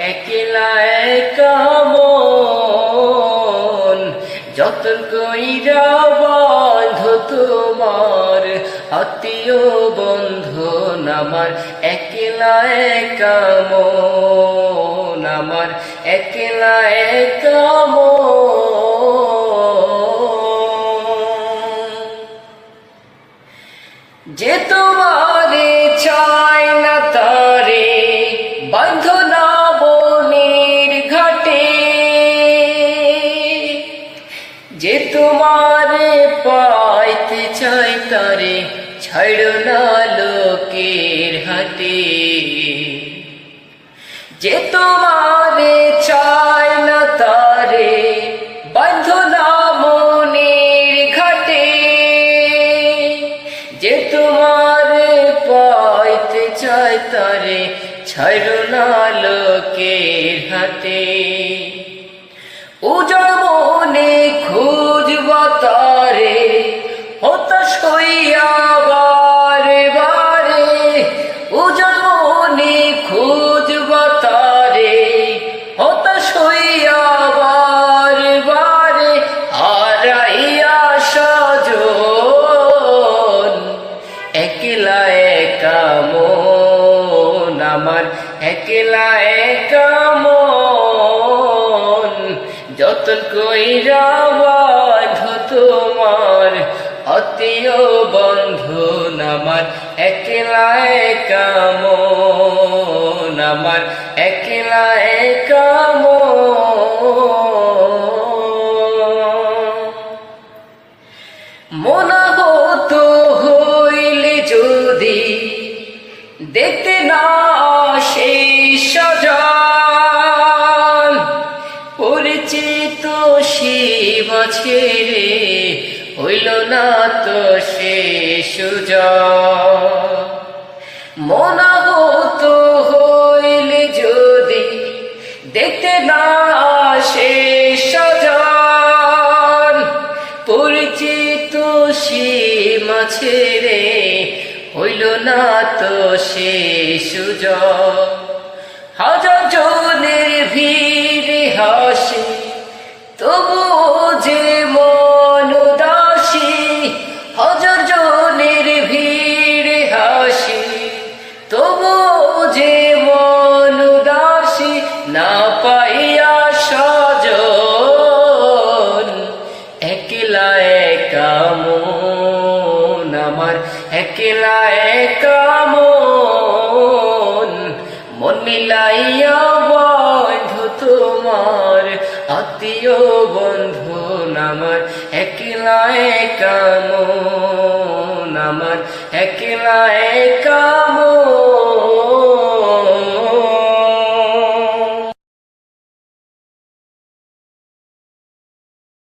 একলা একামন যতন কইরা বন্ধ তোমার আত্মীয় বন্ধন, আমার একলা একামন আমার একলা একামন যে তোমারে চায় ছাড়ো না লোকের হাতে। যে তোমারে চায় না তারে বন্ধনা মনের ঘাটে। যে তোমারে পাইতে চায় তারে, ছাড়ো না লোকের হাতে। উজল আমার একলা একা মন। যতন কইরা তোমার, অতীয় বন্ধন আমার একলা একা মন। আমার একলা একা মন। হইলে যদি দেখতে না ছেড়ে হইল না তো সে সুজন মনা হইলে যদি দেখতে না সে সজন পরিচিত সীমা ছেড়ে হইল না তো সে সুজন হাজার পাইয়া সজন, একলা একা মন আমার, একলা একা মন। মিলাইয়া বন্ধু তোমার, আত্মীয় বন্ধু আমার একলা একা মন আমার, একলা একা